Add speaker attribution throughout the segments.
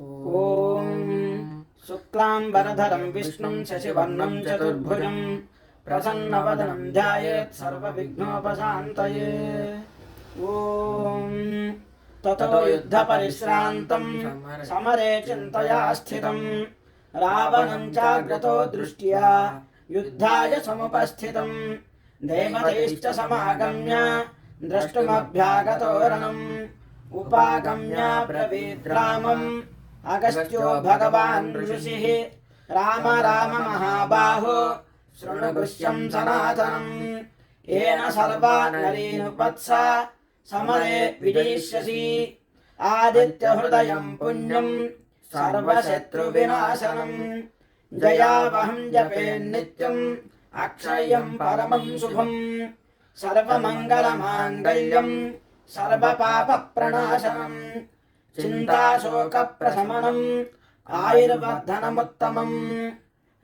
Speaker 1: ॐ शुक्लाम्बरधरं विष्णुं शशिवर्णं चतुर्भुजं प्रसन्नवदनं ध्यायेत् सर्वविघ्नोपशान्तये। ॐ ततो युद्धपरिश्रान्तं समरे चिन्तया स्थितं। रावणं चाग्रतो दृष्ट्या युद्धाय समुपस्थितं। देवतैश्च समागम्य द्रष्टुमभ्यागतोरणम्। उपागम्य ब्रवीद्रामम् अगस्त्यो भगवान् ऋषिः राम राम महाबाहो शृणुगुह्यं सनातनम् येन सर्वा नरीनुपत्स समरे विजीष्यसि आदित्यहृदयं पुण्यं सर्वशत्रुविनाशनम् जयावहं जपे नित्यम् अक्षयं परमं शुभम् सर्वमङ्गलमाङ्गल्यम् सर्वपापप्रणाशनम् चिन्ताशोकप्रशमनम्, आयुर्वर्धनमुत्तमम्।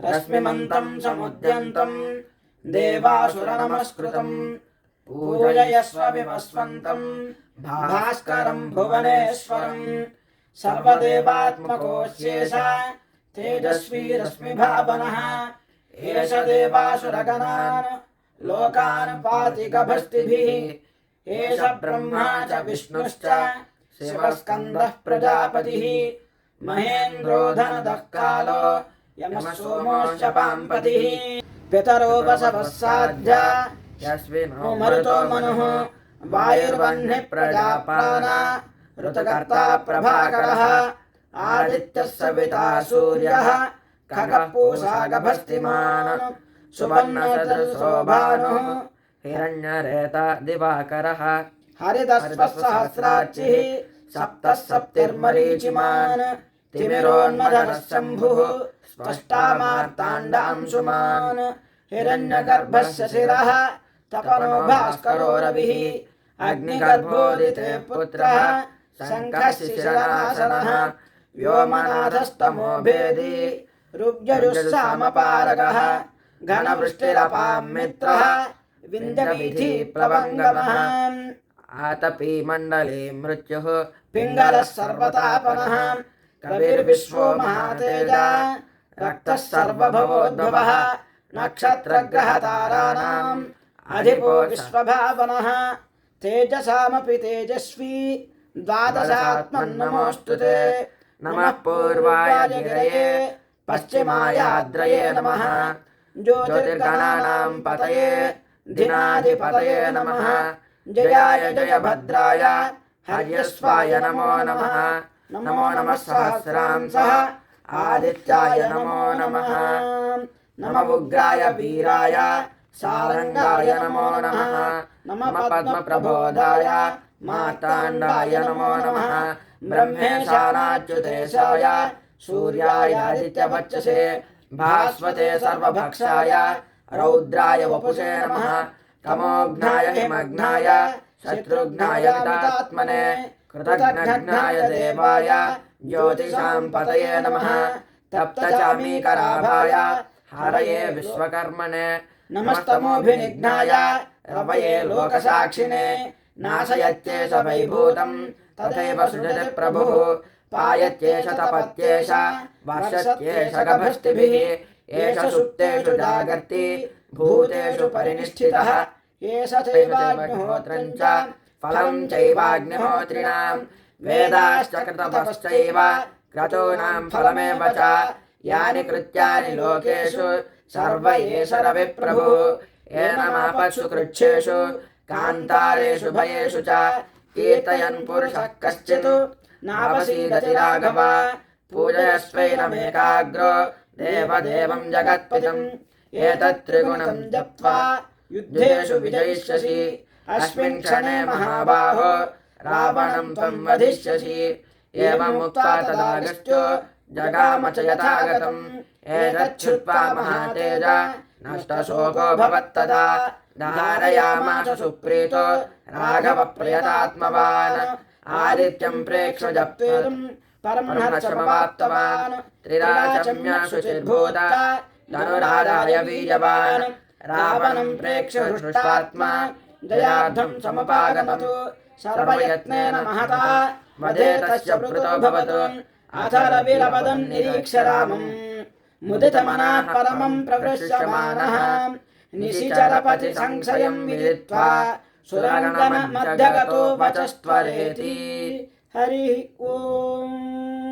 Speaker 1: रश्मिमन्तम् समुद्यन्तम्, देवासुरनमस्कृतम्, पूजयस्व विवस्वन्तम् भास्करम् भुवनेश्वरम्। सर्वदेवात्मकोऽस्येष तेजस्वी रश्मिभावनः एष देवासुरगणान् लोकान् पाति एष ब्रह्मा च विष्णुश्च शिवस्कन्दः प्रजापतिः। महेन्द्रो धनदः कालो। यमः सोमोश्च पाम्पतिः। पितरो वसवः साध्य।
Speaker 2: यस्मिन्
Speaker 1: मरुतो मनुः। वायुर्वह्निः प्रजाप्राणा। ऋतकर्ता प्रभाकरः। आदित्यः सविता सूर्यः। खगः पूषा गभस्तिमान् सुवर्णसदृशोभानुः
Speaker 2: हिरण्यरेता दिवाकरः।
Speaker 1: हरितस्वसहस्राचिः सप्तः सप्तिर्मरीचिमान् तिमिरोन्मदनः हिरण्यगर्भस्य शिरः तपनो भास्करो रविः अग्निगर्भोदिते पुत्रः व्योमनाथस्तमो भेदी घनवृष्टिरपां मित्रः
Speaker 2: आतपी मण्डले मृत्युः
Speaker 1: पिङ्गलः सर्वतापनः कविर्विश्वो महातेज रक्तः सर्वभवोद्भवः नक्षत्रग्रहताराणाम् अधिपो विश्वभावनः तेजसामपि तेजस्वी द्वादशात्मन्नमोऽस्तु ते
Speaker 2: नमः पूर्वाय गिरये
Speaker 1: पश्चिमायाद्रये नमः ज्योतिर्गणानां पतये दिनाधिपतये नमः जयाय जयभद्राय। हर्यस्वाय नमो नमः। नमो नमः सहस्रांसः। आदित्याय नमो नमः। नम उग्राय वीराय। सारङ्गाय नमो नमः। नम पद्मप्रबोधाय। मार्ताण्डाय नमो नमः। ब्रह्मेशानाच्युतेशाय। सूर्याय आदित्यवच्चसे। भास्वते सर्वभक्षाय। रौद्राय वपुषे नमः। తమోఘ్నాయ నిమగ్నాయ శత్రుఘ్నాయ వితాత్మనే కృతఘ్నఘ్నాయ దేవాయ జ్యోతిషాం పతయే నమ తప్తచామీకరాభాయ హరయే విశ్వకర్మణే నమస్తమోభినిఘ్నాయ రవయే లోకసాక్షిణే నాశయత్యేష వైభూతం తథైవ సృజతి ప్రభుః పాయత్యేష తపత్యేష వర్షత్యేష గభష్టిభిः ఏష సుప్తేషు జాగర్తి भूतेषु परिनिष्ठितः एष चैवाग्निहोत्रम् च फलम् चैवाग्निहोत्रिणाम् वेदाश्च कृतपश्चैव क्रतूनाम् फलमेव च यानि कृत्यानि लोकेषु सर्व एष रविप्रभुः एनमापत्सु कृच्छेषु कान्तारेषु भयेषु च कीर्तयन् पुरुषः कश्चित् नावसीदति राघव पूजयस्वैनमेकाग्रो देवदेवं जगत्पतिम् एतत् त्रिगुणं जप्त्वा युद्धेषु विजयिष्यसि अस्मिन् क्षणे महाबाहो रावणं त्वं वधिष्यसि एवमुक्त्वा तदागस्त्यो जगाम च यथागतम् एतच्छ्रुत्वा महातेज नष्टशोको भवत्तदा धारयामास सुप्रीतो राघवप्रियतात्मवान् आदित्यं प्रेक्ष जप्तुम् परमहर्षमवाप्तवान् त्रिराचम्य शुचिर्भूत धनुराधाय वीर्यवान्। रावणं प्रेक्ष हृष्टात्मा। जयार्थं समुपागततु सर्वयत्नेन महता। वधे तस्य वृतो भवतु अथरविलपदन्निरीक्ष रामम्। मुदितमनः परमम् प्रवृश्यमानः निशिचरपति संशयम् विदित्वा। सुरङ्गन मध्यगतो वचस्त्वरेति। हरिः ओम्।